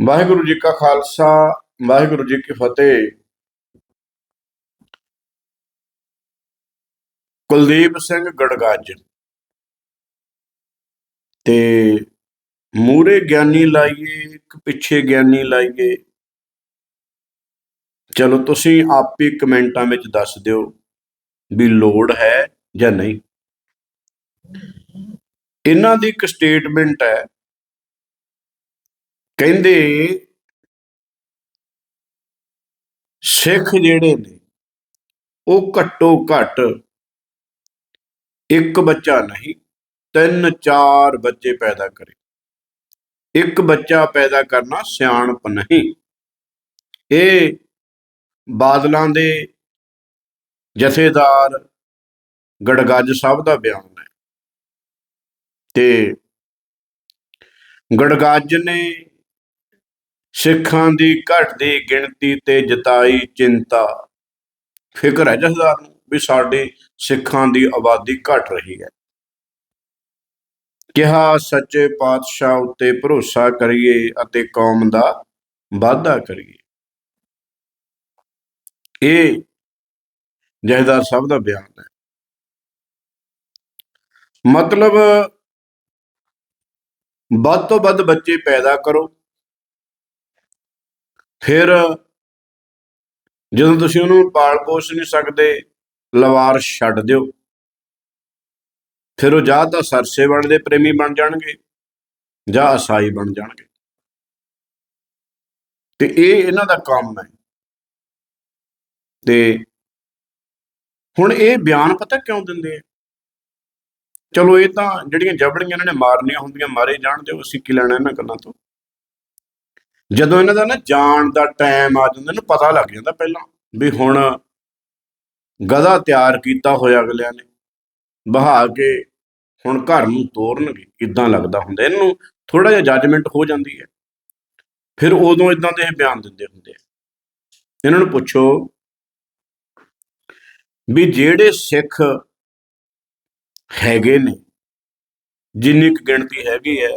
ਵਾਹਿਗੁਰੂ ਜੀ ਕਾ ਖਾਲਸਾ, ਵਾਹਿਗੁਰੂ ਜੀ ਕੀ ਫਤਿਹ। ਕੁਲਦੀਪ ਸਿੰਘ ਗੜਗੱਜ। ਤੇ ਮੂਰੇ ਗਿਆਨੀ ਲਾਈਏ, ਇੱਕ ਪਿੱਛੇ ਗਿਆਨੀ ਲਾਈਏ। ਚਲੋ ਤੁਸੀਂ ਆਪੇ ਕਮੈਂਟਾਂ ਵਿੱਚ ਦੱਸ ਦਿਓ ਵੀ ਲੋੜ ਹੈ ਜਾਂ ਨਹੀਂ। ਇਹਨਾਂ ਦੀ ਇੱਕ ਸਟੇਟਮੈਂਟ ਹੈ ਕਹਿੰਦੇ ਸਿੱਖ ਜਿਹੜੇ ਨੇ, ਉਹ ਘੱਟੋ ਘੱਟ ਇੱਕ ਬੱਚਾ ਨਹੀਂ, ਤਿੰਨ ਚਾਰ ਬੱਚੇ ਪੈਦਾ ਕਰੇ। ਇੱਕ ਬੱਚਾ ਪੈਦਾ ਕਰਨਾ ਸਿਆਣਪ ਨਹੀਂ। ਇਹ ਬਾਦਲਾਂ ਦੇ ਜਥੇਦਾਰ ਗੜਗੱਜ ਸਾਹਿਬ ਦਾ ਬਿਆਨ ਹੈ। ਤੇ ਗੜਗੱਜ ਨੇ ਸਿੱਖਾਂ ਦੀ ਘਟਦੀ ਗਿਣਤੀ ਤੇ ਜਤਾਈ ਚਿੰਤਾ। ਫਿਕਰ ਹੈ ਜਥੇਦਾਰ ਨੂੰ ਵੀ ਸਾਡੇ ਸਿੱਖਾਂ ਦੀ ਆਬਾਦੀ ਘਟ ਰਹੀ ਹੈ। ਕਿਹਾ, ਸੱਚੇ ਪਾਤਸ਼ਾਹ ਉੱਤੇ ਭਰੋਸਾ ਕਰੀਏ ਅਤੇ ਕੌਮ ਦਾ ਵਾਧਾ ਕਰੀਏ। ਇਹ ਜਥੇਦਾਰ ਸਾਹਿਬ ਦਾ ਬਿਆਨ ਹੈ। ਮਤਲਬ, ਵੱਧ ਤੋਂ ਵੱਧ ਬੱਚੇ ਪੈਦਾ ਕਰੋ। ਫਿਰ ਜਦੋਂ ਤੁਸੀਂ ਉਹਨੂੰ ਪਾਲ ਪੋਸ਼ ਨਹੀਂ ਸਕਦੇ, ਲਵਾਰ ਛੱਡ ਦਿਓ। ਫਿਰ ਉਹ ਜਾਂ ਤਾਂ ਸਰਸੇ ਬਣਦੇ, ਪ੍ਰੇਮੀ ਬਣ ਜਾਣਗੇ, ਜਾਂ ਅਸਾਈ ਬਣ ਜਾਣਗੇ। ਤੇ ਇਹ ਇਹਨਾਂ ਦਾ ਕੰਮ ਹੈ। ਤੇ ਹੁਣ ਇਹ ਬਿਆਨ ਪਤਾ ਕਿਉਂ ਦਿੰਦੇ ਆ? ਚਲੋ ਇਹ ਤਾਂ ਜਿਹੜੀਆਂ ਜਬੜੀਆਂ ਇਹਨਾਂ ਨੇ ਮਾਰਨੀਆਂ ਹੁੰਦੀਆਂ, ਮਾਰੇ ਜਾਣ ਦਿਓ, ਅਸੀਂ ਕੀ ਲੈਣਾ ਇਹਨਾਂ ਗੱਲਾਂ ਤੋਂ? ਜਦੋਂ ਇਹਨਾਂ ਦਾ ਨਾ ਜਾਣ ਦਾ ਟਾਈਮ ਆ ਜਾਂਦਾ, ਇਹਨੂੰ ਪਤਾ ਲੱਗ ਜਾਂਦਾ ਪਹਿਲਾਂ ਵੀ ਹੁਣ ਗਧਾ ਤਿਆਰ ਕੀਤਾ ਹੋਇਆ ਅਗਲਿਆਂ ਨੇ, ਬਹਾ ਕੇ ਹੁਣ ਘਰ ਨੂੰ ਤੋਰਨਗੇ ਇਦਾਂ ਲੱਗਦਾ ਹੁੰਦਾ, ਇਹਨੂੰ ਥੋੜਾ ਜਿਹਾ ਜੱਜਮੈਂਟ ਹੋ ਜਾਂਦੀ ਹੈ। ਫਿਰ ਉਦੋਂ ਇਦਾਂ ਦੇ ਇਹ ਬਿਆਨ ਦਿੰਦੇ ਹੁੰਦੇ ਆ। ਇਹਨਾਂ ਨੂੰ ਪੁੱਛੋ ਵੀ ਜਿਹੜੇ ਸਿੱਖ ਹੈਗੇ ਨੇ, ਜਿੰਨੀ ਕੁ ਗਿਣਤੀ ਹੈਗੀ ਹੈ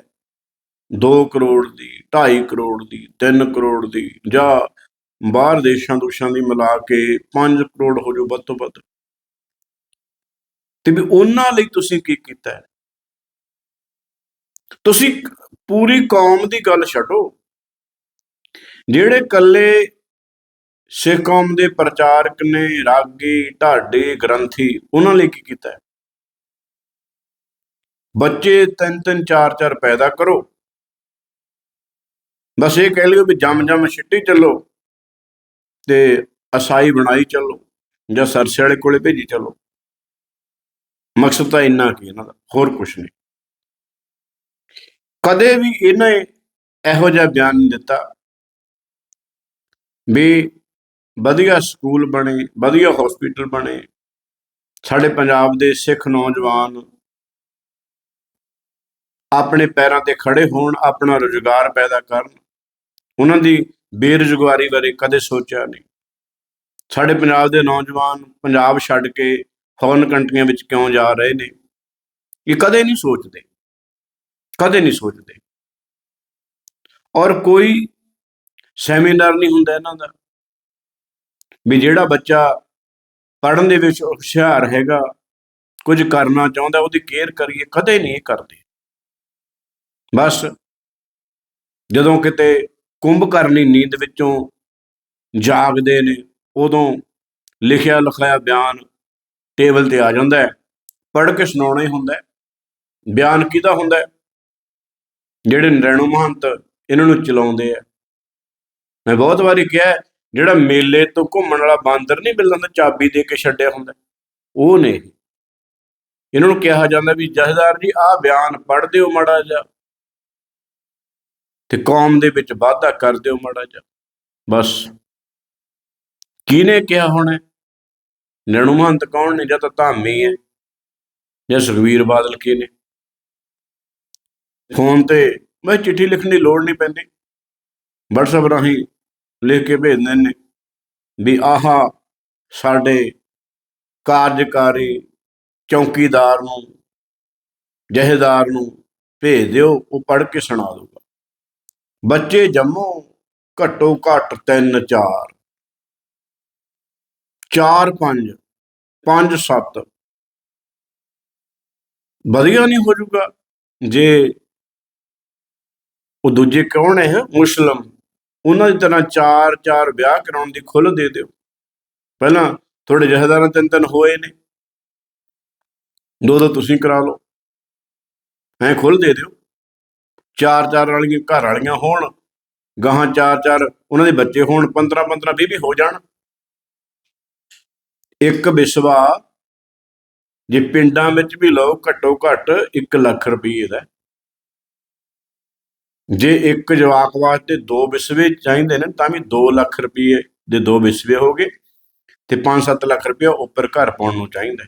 2 ਕਰੋੜ ਦੀ 2.5 ਕਰੋੜ ਦੀ 3 ਕਰੋੜ ਦੀ ਜਾਂ ਬਾਹਰ ਦੇਸ਼ਾਂ ਦੂਸ਼ਾਂ ਦੀ ਮਿਲਾ ਕੇ 5 ਕਰੋੜ ਹੋ ਜਾਓ ਵੱਧ ਤੋਂ ਵੱਧ। ਤੇ ਵੀ ਉਹਨਾਂ ਲਈ ਤੁਸੀਂ ਕੀ ਕੀਤਾ ਹੈ? ਤੁਸੀਂ ਪੂਰੀ ਕੌਮ ਦੀ ਗੱਲ ਛੱਡੋ। ਜਿਹੜੇ ਕੱਲੇ ਸਿੱਖ ਕੌਮ ਦੇ ਪ੍ਰਚਾਰਕ ਨੇ, ਰਾਗੀ, ਢਾਡੇ, ਗ੍ਰੰਥੀ, ਉਹਨਾਂ ਲਈ ਕੀ ਕੀਤਾ ਬੱਚੇ ਤਿੰਨ ਤਿੰਨ ਚਾਰ ਚਾਰ ਪੈਦਾ ਕਰੋ। ਬਸ ਇਹ ਕਹਿ ਲਿਓ ਵੀ ਜੰਮ ਜੰਮ ਛਿੱਟੀ ਚੱਲੋ ਤੇ ਅਸਾਈ ਬਣਾਈ ਚੱਲੋ ਜਾਂ ਸਰਸੇ ਵਾਲੇ ਕੋਲੇ ਭੇਜੀ ਚੱਲੋ। ਮਕਸਦ ਤਾਂ ਇੰਨਾ ਕੀ ਇਹਨਾਂ ਦਾ, ਹੋਰ ਕੁਝ ਨਹੀਂ। ਕਦੇ ਵੀ ਇਹਨੇ ਇਹੋ ਜਿਹਾ ਬਿਆਨ ਨਹੀਂ ਦਿੱਤਾ ਵੀ ਵਧੀਆ ਸਕੂਲ ਬਣੇ, ਵਧੀਆ ਹਸਪੀਟਲ ਬਣੇ, ਸਾਡੇ ਪੰਜਾਬ ਦੇ ਸਿੱਖ ਨੌਜਵਾਨ ਆਪਣੇ ਪੈਰਾਂ ਤੇ ਖੜੇ ਹੋਣ ਆਪਣਾ ਰੋਜ਼ਗਾਰ ਪੈਦਾ ਕਰਨ। ਉਹਨਾਂ ਦੀ ਬੇਰੁਜ਼ਗਾਰੀ ਬਾਰੇ ਕਦੇ ਸੋਚਿਆ ਨਹੀਂ। ਸਾਡੇ ਪੰਜਾਬ ਦੇ ਨੌਜਵਾਨ ਪੰਜਾਬ ਛੱਡ ਕੇ ਫੋਰਨ ਕੰਟਰੀਆਂ ਵਿੱਚ ਕਿਉਂ ਜਾ ਰਹੇ ਨੇ? ਇਹ ਕਦੇ ਨਹੀਂ ਸੋਚਦੇ। ਕਦੇ ਨਹੀਂ ਸੋਚਦੇ। ਔਰ ਕੋਈ ਸੈਮੀਨਾਰ ਨਹੀਂ ਹੁੰਦਾ ਇਹਨਾਂ ਦਾ ਵੀ ਜਿਹੜਾ ਬੱਚਾ ਪੜ੍ਹਨ ਦੇ ਵਿੱਚ ਹੁਸ਼ਿਆਰ ਹੈਗਾ, ਕੁਝ ਕਰਨਾ ਚਾਹੁੰਦਾ, ਉਹਦੀ ਕੇਅਰ ਕਰੀਏ। ਕਦੇ ਨਹੀਂ ਕਰਦੇ। ਬਸ ਜਦੋਂ ਕਿਤੇ ਕੁੰਭ ਕਰਨੀ ਨੀਂਦ ਵਿੱਚੋਂ ਜਾਗਦੇ ਨੇ, ਉਦੋਂ ਲਿਖਿਆ ਲਿਖਾਇਆ ਬਿਆਨ ਟੇਬਲ ਤੇ ਆ ਜਾਂਦਾ ਹੈ। ਪੜ੍ਹ ਕੇ ਸੁਣਾਉਣਾ ਹੀ ਹੁੰਦਾ ਹੈ। ਬਿਆਨ ਕਿਹਦਾ ਹੁੰਦਾ ਹੈ? ਜਿਹੜੇ ਨਰੈਣੂ ਮਹੰਤ ਇਹਨਾਂ ਨੂੰ ਚਲਾਉਂਦੇ ਆ। ਮੈਂ ਬਹੁਤ ਵਾਰੀ ਕਿਹਾ ਜਿਹੜਾ ਮੇਲੇ ਤੋਂ ਘੁੰਮਣ ਵਾਲਾ ਬਾਂਦਰ ਨਹੀਂ ਮਿਲਦਾ ਚਾਬੀ ਦੇ ਕੇ ਛੱਡਿਆ ਹੁੰਦਾ ਉਹ ਨੇ ਇਹਨਾਂ ਨੂੰ ਕਿਹਾ ਜਾਂਦਾ ਵੀ ਜਥੇਦਾਰ ਜੀ, ਆਹ ਬਿਆਨ ਪੜ੍ਹ ਦਿਓ ਮਾੜਾ ਜਿਹਾ। ਤੇ ਕੌਮ ਦੇ ਵਿੱਚ ਵਾਧਾ ਕਰ ਦਿਓ ਮਾੜਾ ਜਿਹਾ। ਬਸ। ਕਿਹਨੇ ਕਿਹਾ ਹੋਣਾ? ਨੈਣੂ ਮਹੰਤ ਕੌਣ ਨੇ? ਜਾਂ ਤਾਂ ਧਾਮੀ ਹੈ? ਜਾਂ ਸੁਖਵੀਰ ਬਾਦਲ ਕੀ ਨੇ ਫੋਨ ਤੇ ਮੈਂ ਚਿੱਠੀ ਲਿਖਣ ਦੀ ਲੋੜ ਨਹੀਂ ਪੈਂਦੀ। WhatsApp ਰਾਹੀਂ ਲਿਖ ਕੇ ਭੇਜ ਦਿੰਦੇ ਨੇ ਵੀ ਆਹਾ ਸਾਡੇ ਕਾਰਜਕਾਰੀ ਚੌਕੀਦਾਰ ਨੂੰ, ਜਹੇਦਾਰ ਨੂੰ ਭੇਜ ਦਿਓ, ਉਹ ਪੜ੍ਹ ਕੇ ਸੁਣਾ ਦਊਗਾ। ਬੱਚੇ ਜੰਮੋ, ਘੱਟੋ ਘੱਟ 3 4 4 5 5 7 ਵਧੀਆ ਨਹੀਂ ਹੋ ਜਾਊਗਾ ਜੇ ਉਹ ਦੂਜੇ ਕੌਣ ਹੈ? ਮੁਸਲਮ। ਉਹਨਾਂ ਦੀ ਤਰ੍ਹਾਂ ਚਾਰ ਚਾਰ ਵਿਆਹ ਕਰਾਉਣ ਦੀ ਖੁੱਲ ਦੇ ਦਿਓ। ਪਹਿਲਾਂ ਤੁਹਾਡੇ ਜਹਦਾਰਾਂ ਤਿੰਨ ਤਿੰਨ ਹੋਏ ਨੇ। ਦੋ ਦੋ ਤੁਸੀਂ ਕਰਾ ਲਓ। ਐ ਖੁੱਲ੍ਹ ਦੇ ਦਿਓ। ਚਾਰ ਚਾਰ ਵਾਲੀਆਂ ਘਰ ਵਾਲੀਆਂ ਹੋਣ, ਗਾਹਾਂ ਚਾਰ ਚਾਰ ਉਹਨਾਂ ਦੇ ਬੱਚੇ ਹੋਣ 15 15 20 20 ਹੋ ਜਾਣ। ਇੱਕ ਵਿਸਵਾ ਜੇ ਪਿੰਡਾਂ ਵਿੱਚ ਵੀ ਲਓ ਘੱਟੋ ਘੱਟ 1 ਲੱਖ ਰੁਪਏ ਦਾ। ਜੇ ਇੱਕ ਜਵਾਕ ਵਾਸਤੇ ਦੋ ਵਿਸਵੇ ਚਾਹੀਦੇ ਨੇ, ਤਾਂ ਵੀ 2 ਲੱਖ ਰੁਪਏ ਦੇ ਦੋ ਵਿਸਵੇ ਹੋ ਗਏ ਤੇ 5-7 ਲੱਖ ਰੁਪਏ ਉੱਪਰ ਘਰ ਪਾਉਣ ਨੂੰ ਚਾਹੀਦਾ।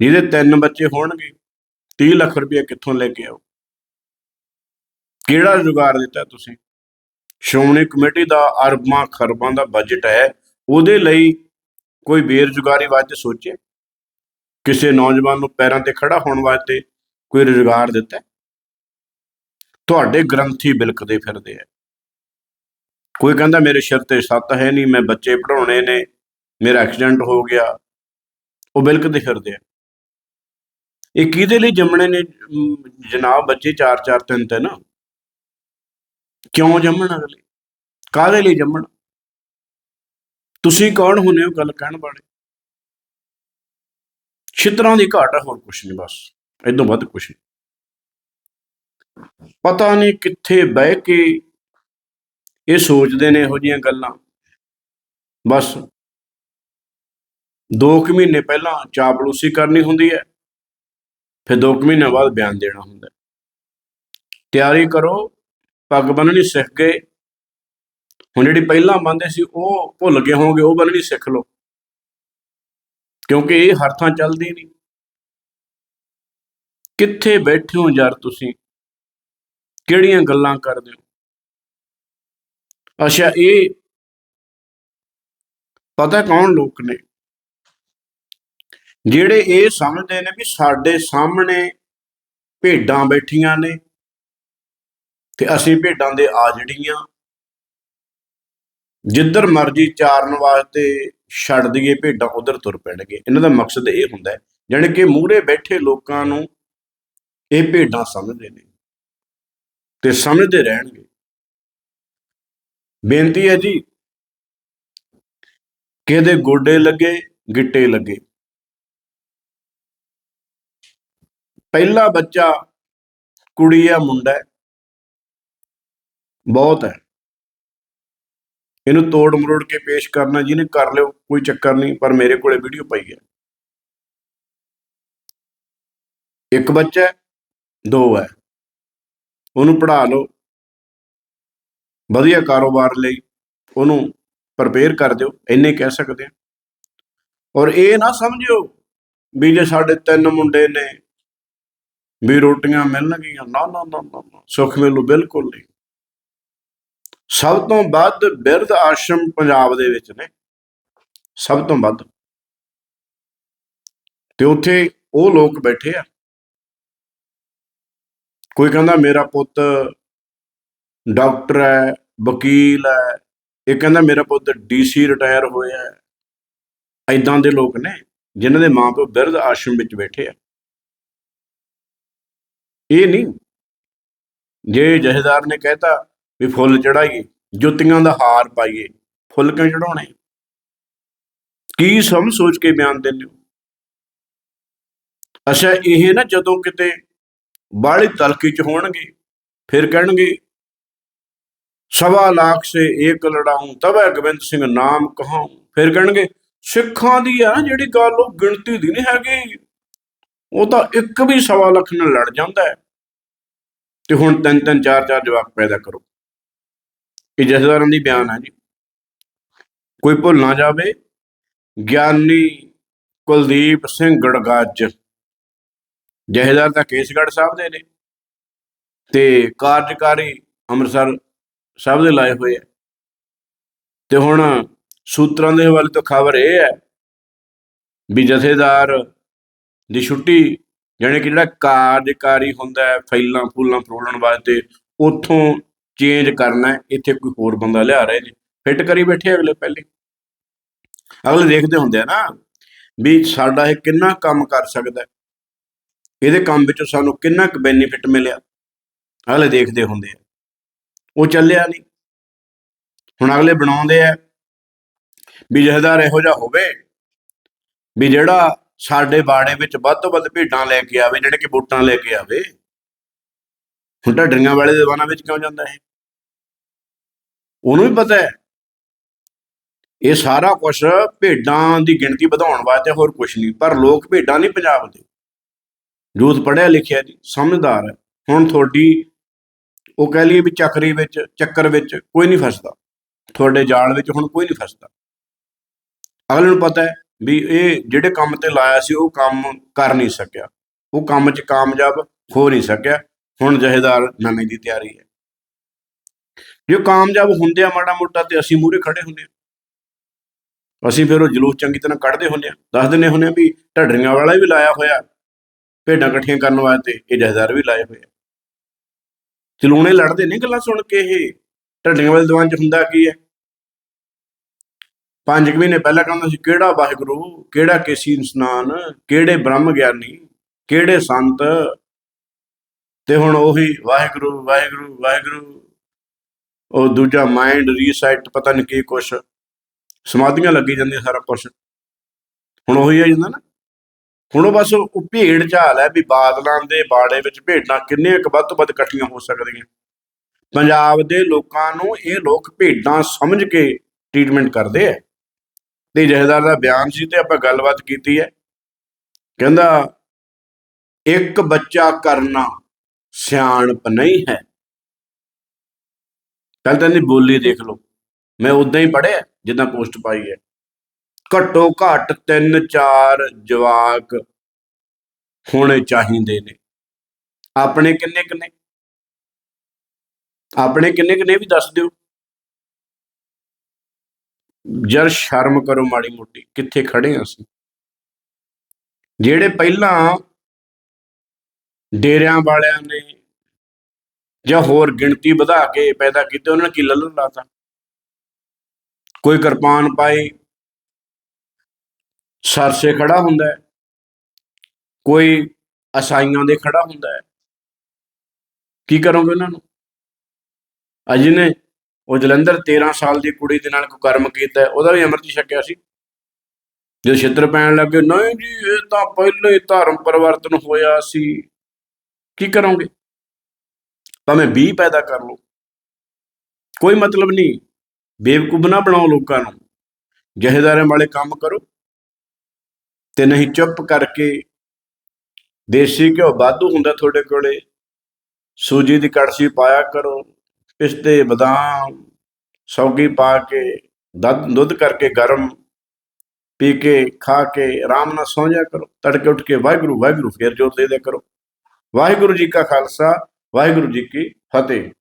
ਜਿਹਦੇ ਤਿੰਨ ਬੱਚੇ ਹੋਣਗੇ 30 ਲੱਖ ਰੁਪਏ ਕਿੱਥੋਂ ਲੈ ਕੇ ਆਓ? ਕਿਹੜਾ ਜੁਗਾੜ ਦਿੱਤਾ ਤੁਸੀਂ? ਸ਼੍ਰੋਮਣੀ ਕਮੇਟੀ ਦਾ ਅਰਬਾਂ ਖਰਬਾਂ ਦਾ ਬਜਟ ਹੈ, ਉਹਦੇ ਲਈ ਕੋਈ ਬੇਰੁਜ਼ਗਾਰੀ ਵਾਸਤੇ ਸੋਚੇ? ਕਿਸੇ ਨੌਜਵਾਨ ਨੂੰ ਪੈਰਾਂ ਤੇ ਖੜਾ ਹੋਣ ਵਾਸਤੇ ਕੋਈ ਰੁਜ਼ਗਾਰ ਦਿੱਤਾ ਤੁਹਾਡੇ ਗ੍ਰੰਥੀ ਬਿਲਕਦੇ ਫਿਰਦੇ ਆ ਕੋਈ ਕਹਿੰਦਾ ਮੇਰੇ ਸਿਰ ਤੇ ਸੱਤ ਹੈ ਨਹੀਂ, ਮੈਂ ਬੱਚੇ ਪੜਾਉਣੇ ਨੇ, ਮੇਰਾ ਐਕਸੀਡੈਂਟ ਹੋ ਗਿਆ। ਉਹ ਬਿਲਕਦੇ ਫਿਰਦੇ ਆ ਇਹ ਕਿਹਦੇ ਲਈ ਜੰਮਣੇ ਨੇ? ਜਨਾਬ ਬੱਚੇ ਚਾਰ ਚਾਰ ਤਿੰਨ ਤਿੰਨ। ਕਿਉਂ ਜੰਮਣ ਅਗਲੇ? ਕਾਹਦੇ ਲਈ ਜੰਮਣ? ਤੁਸੀਂ ਕੌਣ ਹੁੰਦੇ ਹੋ ਗੱਲ ਕਹਿਣ ਵਾਲੇ? ਛਿੱਤਰਾਂ ਦੀ ਘਾਟ ਹੈ ਹੋਰ ਕੁਛ ਨਹੀਂ ਬਸ, ਇਦੋਂ ਵੱਧ ਕੁਛ ਨਹੀਂ ਪਤਾ ਨਹੀਂ ਕਿੱਥੇ ਬਹਿ ਕੇ ਇਹ ਸੋਚਦੇ ਨੇ ਇਹੋ ਜੀਆਂ ਗੱਲਾਂ। ਬਸ 2 ਮਹੀਨੇ ਪਹਿਲਾਂ ਚਾਪਲੂਸੀ ਕਰਨੀ ਹੁੰਦੀ ਹੈ, ਫਿਰ 2 ਮਹੀਨੇ ਬਾਅਦ ਬਿਆਨ ਦੇਣਾ ਹੁੰਦਾ ਤਿਆਰੀ ਕਰੋ ਪੱਗ ਬੰਨਣੀ ਸਿੱਖ ਗਏ ਹੁਣ ਜਿਹੜੀ ਪਹਿਲਾਂ ਬੰਨਦੇ ਸੀ ਉਹ ਭੁੱਲ ਗਏ ਹੋਵੋਗੇ ਉਹ ਬੰਨਣੀ ਸਿੱਖ ਲਓ। ਕਿਉਂਕਿ ਇਹ ਹਰ ਥਾਂ ਚੱਲਦੀ ਨਹੀਂ। ਕਿੱਥੇ ਬੈਠੇ ਹੋ ਯਾਰ ਤੁਸੀਂ? ਕਿਹੜੀਆਂ ਗੱਲਾਂ ਕਰਦੇ ਹੋ? ਅੱਛਾ, ਇਹ ਪਤਾ ਕੌਣ ਲੋਕ ਨੇ? ਜਿਹੜੇ ਇਹ ਸਮਝਦੇ ਨੇ ਵੀ ਸਾਡੇ ਸਾਹਮਣੇ ਭੇਡਾਂ ਬੈਠੀਆਂ ਨੇ ਤੇ ਅਸੀਂ ਭੇਡਾਂ ਦੇ ਆ ਜੜੀਆਂ ਜਿੱਧਰ ਮਰਜ਼ੀ ਚਾਰਨ ਵਾਸਤੇ ਛੱਡ ਦਈਏ, ਭੇਡਾਂ ਉਧਰ ਤੁਰ ਪੈਣਗੇ। ਇਹਨਾਂ ਦਾ ਮਕਸਦ ਇਹ ਹੁੰਦਾ ਹੈ, ਜਾਣੀ ਕਿ ਮੂਹਰੇ ਬੈਠੇ ਲੋਕਾਂ ਨੂੰ ਇਹ ਭੇਡਾਂ ਸਮਝਦੇ ਨੇ ਤੇ ਸਮਝਦੇ ਰਹਿਣਗੇ। ਬੇਨਤੀ ਹੈ ਜੀ ਕਿਹਦੇ ਗੋਡੇ ਲੱਗੇ, ਗਿੱਟੇ ਲੱਗੇ। ਪਹਿਲਾ ਬੱਚਾ ਕੁੜੀ ਆ ਮੁੰਡਾ ਬਹੁਤ ਹੈ। ਇਹਨੂੰ ਤੋੜ ਮਰੋੜ ਕੇ ਪੇਸ਼ ਕਰਨਾ ਜਿਹਨੇ ਕਰ ਲਿਓ ਕੋਈ ਚੱਕਰ ਨਹੀਂ ਪਰ ਮੇਰੇ ਕੋਲੇ ਵੀਡੀਓ ਪਈ ਹੈ। ਇੱਕ ਬੱਚਾ ਦੋ ਹੈ। ਉਹਨੂੰ ਪੜ੍ਹਾ ਲਓ। ਵਧੀਆ ਕਾਰੋਬਾਰ ਲਈ ਉਹਨੂੰ ਪ੍ਰਪੇਅਰ ਕਰ ਦਿਓ ਇੰਨੇ ਕਹਿ ਸਕਦੇ ਆ। ਔਰ ਇਹ ਨਾ ਸਮਝਿਓ ਵੀ ਜੇ ਸਾਡੇ ਤਿੰਨ ਮੁੰਡੇ ਨੇ ਵੀ ਰੋਟੀਆਂ ਮਿਲਣਗੀਆਂ ਨਾ ਨਾ ਨਾ ਨਾ ਨਾ, ਸੁੱਖ ਮਿਲੂ ਬਿਲਕੁਲ ਨਹੀਂ। ਸਭ ਤੋਂ ਵੱਧ ਬਿਰਧ ਆਸ਼ਰਮ ਪੰਜਾਬ ਦੇ ਵਿੱਚ ਨੇ। ਸਭ ਤੋਂ ਵੱਧ। ਤੇ ਉੱਥੇ ਉਹ ਲੋਕ ਬੈਠੇ ਆ। ਕੋਈ ਕਹਿੰਦਾ ਮੇਰਾ ਪੁੱਤ ਡਾਕਟਰ ਹੈ, ਵਕੀਲ ਹੈ, ਇਹ ਕਹਿੰਦਾ ਮੇਰਾ ਪੁੱਤ ਡੀਸੀ ਰਿਟਾਇਰ ਹੋਇਆ ਹੈ। ਐਦਾਂ ਦੇ ਲੋਕ ਨੇ ਜਿਨ੍ਹਾਂ ਦੇ ਮਾਪੇ ਬਿਰਧ ਆਸ਼ਰਮ ਵਿੱਚ ਬੈਠੇ ਆ। ਇਹ ਨਹੀਂ। ਜੇ ਜਹੇਦਾਰ ਨੇ ਕਹਿਤਾ ਵੀ ਫੁੱਲ ਚੜਾਈਏ, ਜੁੱਤੀਆਂ ਦਾ ਹਾਰ ਪਾਈਏ ਫੁੱਲ ਕਿਉਂ ਚੜਾਉਣੇ ਕੀ ਸਮਝ ਸੋਚ ਕੇ ਬਿਆਨ ਦਿੰਦੇ ਹੋ? ਅੱਛਾ, ਇਹ ਨਾ ਜਦੋਂ ਕਿਤੇ ਬਾਹਲੀ ਤਲਖੀ ਚ ਹੋਣਗੇ, ਫਿਰ ਕਹਿਣਗੇ, ਸਵਾ ਲੱਖ ਸੇ ਏਕ ਲੜਾਉਂ ਤਬੈ ਗੋਬਿੰਦ ਸਿੰਘ ਨਾਮ ਕਹਾਉਂ। ਫਿਰ ਕਹਿਣਗੇ, ਸਿੱਖਾਂ ਦੀ ਆ ਨਾ ਜਿਹੜੀ ਗੱਲ, ਉਹ ਗਿਣਤੀ ਦੀ ਨਹੀਂ ਹੈਗੀ। ਉਹ ਤਾਂ ਇੱਕ ਵੀ ਸਵਾ ਲੱਖ ਨਾਲ ਲੜ ਜਾਂਦਾ ਹੈ। ਤੇ ਹੁਣ ਤਿੰਨ ਤਿੰਨ ਚਾਰ ਚਾਰ ਜਵਾਕ ਪੈਦਾ ਕਰੋ। ਇਹ ਜਥੇਦਾਰਾਂ ਦੀ ਬਿਆਨ ਹੈ ਜੀ। ਕੋਈ ਭੁੱਲ ਨਾ ਜਾਵੇ, ਗਿਆਨੀ ਕੁਲਦੀਪ ਸਿੰਘ ਗੜਗੱਜ। ਜਥੇਦਾਰ ਤਾਂ ਕੇਸਗੜ੍ਹ ਸਾਹਿਬ ਦੇ ਨੇ ਤੇ ਕਾਰਜਕਾਰੀ ਅੰਮ੍ਰਿਤਸਰ ਸਾਹਿਬ ਦੇ ਲਾਏ ਹੋਏ ਆ। ਤੇ ਹੁਣ ਸੂਤਰਾਂ ਦੇ ਹਵਾਲੇ ਤੋਂ ਖਬਰ ਇਹ ਹੈ ਵੀ ਜਥੇਦਾਰ ਦੀ ਛੁੱਟੀ, ਜਾਣੀ ਕਿ ਜਿਹੜਾ ਕਾਰਜਕਾਰੀ ਹੁੰਦਾ ਹੈ, ਫਾਈਲਾਂ ਫੂਲਾਂ ਫਰੋਲਣ ਵਾਸਤੇ, ਉੱਥੋਂ ਚੇਂਜ ਕਰਨਾ ਇੱਥੇ ਕੋਈ ਹੋਰ ਬੰਦਾ ਲਿਆ ਰਹੇ ਨੇ ਫਿੱਟ ਕਰੀ ਬੈਠੇ ਅਗਲੇ ਪਹਿਲੇ। ਅਗਲੇ ਦੇਖਦੇ ਹੁੰਦੇ ਆ ਨਾ ਵੀ ਸਾਡਾ ਇਹ ਕਿੰਨਾ ਕੰਮ ਕਰ ਸਕਦਾ ਇਹਦੇ ਕੰਮ ਵਿੱਚੋਂ ਸਾਨੂੰ ਕਿੰਨਾ ਕੁ ਬੈਨੀਫਿਟ ਮਿਲਿਆ। ਅਗਲੇ ਦੇਖਦੇ ਹੁੰਦੇ ਆ। ਉਹ ਚੱਲਿਆ ਨਹੀਂ। ਹੁਣ ਅਗਲੇ ਬਣਾਉਂਦੇ ਆ ਵੀ ਜਹਦਾਰ ਇਹੋ ਜਿਹਾ ਹੋਵੇ ਵੀ ਜਿਹੜਾ ਸਾਡੇ ਬਾੜੇ ਵਿੱਚ ਵੱਧ ਤੋਂ ਵੱਧ ਭੇਡਾਂ ਲੈ ਕੇ ਆਵੇ, ਜਿਹੜੇ ਕਿ ਬੂਟਾਂ ਲੈ ਕੇ ਆਵੇ। ਹੁਣ ਢੱਡਰੀਆਂ ਵਾਲੇ ਦੇ ਦੀਵਾਨਾਂ ਵਿੱਚ ਕਿਉਂ ਜਾਂਦਾ ਇਹ? ਉਹਨੂੰ ਵੀ ਪਤਾ ਹੈ। ਇਹ ਸਾਰਾ ਕੁਝ ਭੇਡਾਂ ਦੀ ਗਿਣਤੀ ਵਧਾਉਣ ਵਾਸਤੇ ਹੋਰ ਕੁਝ ਨਹੀਂ, ਪਰ ਲੋਕ ਭੇਡਾਂ ਨਹੀਂ ਪੰਜਾਬ ਦੇ। ਯੂਥ ਪੜ੍ਹਿਆ ਲਿਖਿਆ ਜੀ, ਸਮਝਦਾਰ ਹੈ। ਹੁਣ ਤੁਹਾਡੀ ਉਹ ਕਹਿ ਲਈਏ ਵੀ ਚੱਕਰੀ ਵਿੱਚ, ਚੱਕਰ ਵਿੱਚ ਕੋਈ ਨਹੀਂ ਫਸਦਾ। ਤੁਹਾਡੇ ਜਾਲ ਵਿੱਚ ਹੁਣ ਕੋਈ ਨਹੀਂ ਫਸਦਾ। ਅਗਲੇ ਨੂੰ ਪਤਾ ਹੈ ਵੀ ਇਹ ਜਿਹੜੇ ਕੰਮ ਤੇ ਲਾਇਆ ਸੀ, ਉਹ ਕੰਮ ਕਰ ਨਹੀਂ ਸਕਿਆ। ਉਹ ਕੰਮ 'ਚ ਕਾਮਯਾਬ ਹੋ ਨਹੀਂ ਸਕਿਆ। ਹੁਣ ਜਹੇਦਾਰ ਨਵੇਂ ਦੀ ਤਿਆਰੀ ਹੈ। ਜੇ ਕਾਮਯਾਬ ਹੁੰਦੇ ਆ ਮਾੜਾ ਮੋਟਾ ਤੇ ਅਸੀਂ ਮੂਰੇ ਖੜੇ ਹੁੰਦੇ ਆ। ਅਸੀਂ ਫਿਰ ਉਹ ਜਲੂਸ ਚੰਗੀ ਤਰ੍ਹਾਂ ਕੱਢਦੇ ਹੁੰਦੇ ਆ। ਦੱਸ ਦਿੰਦੇ ਹੁੰਦੇ ਆ ਵੀ ਢੱਡਰੀਆਂ ਵਾਲਾ ਵੀ ਲਾਇਆ ਹੋਇਆ। ਭੇਡਾਂ ਇਕੱਠੀਆਂ ਕਰਨ ਵਾਸਤੇ ਇਹ ਜਹੇਦਾਰ ਵੀ ਲਾਏ ਹੋਏ ਆ। ਚਲੂਣੇ ਲੜਦੇ ਨੇ ਗੱਲਾਂ ਸੁਣ ਕੇ ਇਹ। ਢੱਡੀਆਂ ਵਾਲੇ ਦੀਵਾਨ ਚ ਹੁੰਦਾ ਕੀ ਹੈ? ਪੰਜ ਕੁ ਮਹੀਨੇ ਪਹਿਲਾਂ ਕਹਿੰਦਾ ਸੀ, ਕਿਹੜਾ ਵਾਹਿਗੁਰੂ, ਕਿਹੜਾ ਕੇਸੀ ਇਨਸਾਨ, ਕਿਹੜੇ ਬ੍ਰਹਮ ਗਿਆਨੀ, ਕਿਹੜੇ ਸੰਤ? ਤੇ ਹੁਣ ਉਹੀ, ਵਾਹਿਗੁਰੂ ਵਾਹਿਗੁਰੂ ਵਾਹਿਗੁਰੂ ਉਹ ਦੂਜਾ ਮਾਈਂਡ ਰੀਸੈਟ ਪਤਾ ਨਹੀਂ ਕੀ ਕੁਛ, ਸਮਾਧੀਆਂ ਲੱਗੀ ਜਾਂਦੀਆਂ ਸਾਰਾ ਕੁਛ। ਹੁਣ ਉਹੀ ਆ ਜਾਂਦਾ ਨਾ। ਹੁਣ ਉਹ ਬਸ ਉਹ ਭੇਡ ਝਾਲ ਹੈ ਵੀ ਬਾਦਲਾਂ ਦੇ ਬਾੜੇ ਵਿੱਚ ਭੇਡਾਂ ਕਿੰਨੇ ਕੁ ਵੱਧ ਤੋਂ ਵੱਧ ਇਕੱਠੀਆਂ ਹੋ ਸਕਦੀਆਂ। ਪੰਜਾਬ ਦੇ ਲੋਕਾਂ ਨੂੰ ਇਹ ਲੋਕ ਭੇਡਾਂ ਸਮਝ ਕੇ ਟ੍ਰੀਟਮੈਂਟ ਕਰਦੇ ਆ। ਤੇ ਜਹੇਦਾਰ ਦਾ ਬਿਆਨ ਸੀ ਤੇ ਆਪਾਂ ਗੱਲਬਾਤ ਕੀਤੀ ਹੈ। ਕਹਿੰਦਾ, ਇੱਕ ਬੱਚਾ ਕਰਨਾ ਸਿਆਣਪ ਨਹੀਂ ਹੈ। ਕੱਲ ਤਾਂ ਦੀ ਬੋਲੀ ਦੇਖ ਲਓ। ਮੈਂ ਉਦਾਂ ਹੀ ਪੜਿਆ ਜਿੱਦਾਂ ਪੋਸਟ ਪਾਈ ਹੈ। ਘੱਟੋ ਘੱਟ 3-4 ਜਵਾਕ ਹੋਣੇ ਚਾਹੀਦੇ ਨੇ। ਆਪਣੇ ਕਿੰਨੇ ਕਿੰਨੇ ਆਪਣੇ ਕਿੰਨੇ ਕਿੰਨੇ ਵੀ ਦੱਸ ਦਿਓ। ਜਰ ਸ਼ਰਮ ਕਰੋ ਮਾੜੀ ਮੋਟੀ, ਕਿੱਥੇ ਖੜੇ ਹਾਂ ਅਸੀਂ? ਜਿਹੜੇ ਪਹਿਲਾਂ ਡੇਰਿਆਂ ਵਾਲਿਆਂ ਨੇ ਜਾਂ ਹੋਰ ਗਿਣਤੀ ਵਧਾ ਕੇ ਪੈਦਾ ਕੀਤੇ, ਉਹਨਾਂ ਨੇ ਕੀ ਲੱਲਣ ਲਾਤਾ? ਕੋਈ ਕਿਰਪਾਨ ਪਾਈ? ਸਰਸੇ ਖੜਾ ਹੁੰਦਾ ਹੈ। ਕੋਈ ਅਸਾਈਆਂ ਦੇ ਖੜਾ ਹੁੰਦਾ ਹੈ। ਕੀ ਕਰੋਗੇ ਉਹਨਾਂ ਨੂੰ? ਅਜੀ ਨੇ ਉਹ ਜਲੰਧਰ 13 ਸਾਲ ਦੀ ਕੁੜੀ ਦੇ ਨਾਲ ਕੋਈ ਕਰਮ ਕੀਤਾ ਉਹਦਾ ਵੀ ਅੰਮ੍ਰਿਤ ਛਕਿਆ ਸੀ। ਜੇ ਛਿੱਤਰ ਪੈਣ ਲੱਗੇ, ਨਹੀਂ ਜੀ, ਇਹ ਤਾਂ ਪਹਿਲਾਂ ਹੀ ਧਰਮ ਪਰਿਵਰਤਨ ਹੋਇਆ ਸੀ। ਕੀ ਕਰੋਗੇ? ਭਾਵੇਂ 20 ਪੈਦਾ ਕਰ ਲਓ ਕੋਈ ਮਤਲਬ ਨਹੀਂ ਬੇਵਕੂਫ ਨਾ ਬਣਾਓ ਲੋਕਾਂ ਨੂੰ। ਜਹੇਦਾਰਾਂ ਵਾਲੇ ਕੰਮ ਕਰੋ ਤੇ ਨਹੀਂ ਚੁੱਪ ਕਰਕੇ ਦੇਸੀ ਘਿਓ ਵਾਧੂ ਹੁੰਦਾ ਤੁਹਾਡੇ ਕੋਲੇ, ਸੂਜੀ ਦੀ ਕੜਛੀ ਪਾਇਆ ਕਰੋ, ਪਿਸਤੇ, ਬਦਾਮ, ਸੌਗੀ ਪਾ ਕੇ, ਦੁੱਧ ਦੁੱਧ ਕਰਕੇ ਗਰਮ ਪੀ ਕੇ, ਖਾ ਕੇ, ਆਰਾਮ ਨਾਲ ਸੌਂ ਜਾ ਕਰੋ। ਤੜਕੇ ਉੱਠ ਕੇ ਵਾਹਿਗੁਰੂ ਵਾਹਿਗੁਰੂ ਫੇਰ ਜੋਰ ਦੇ ਦਿਆ ਕਰੋ। ਵਾਹਿਗੁਰੂ ਜੀ ਕਾ ਖਾਲਸਾ ਵਾਹਿਗੁਰੂ ਜੀ ਕੀ ਫਤਿਹ।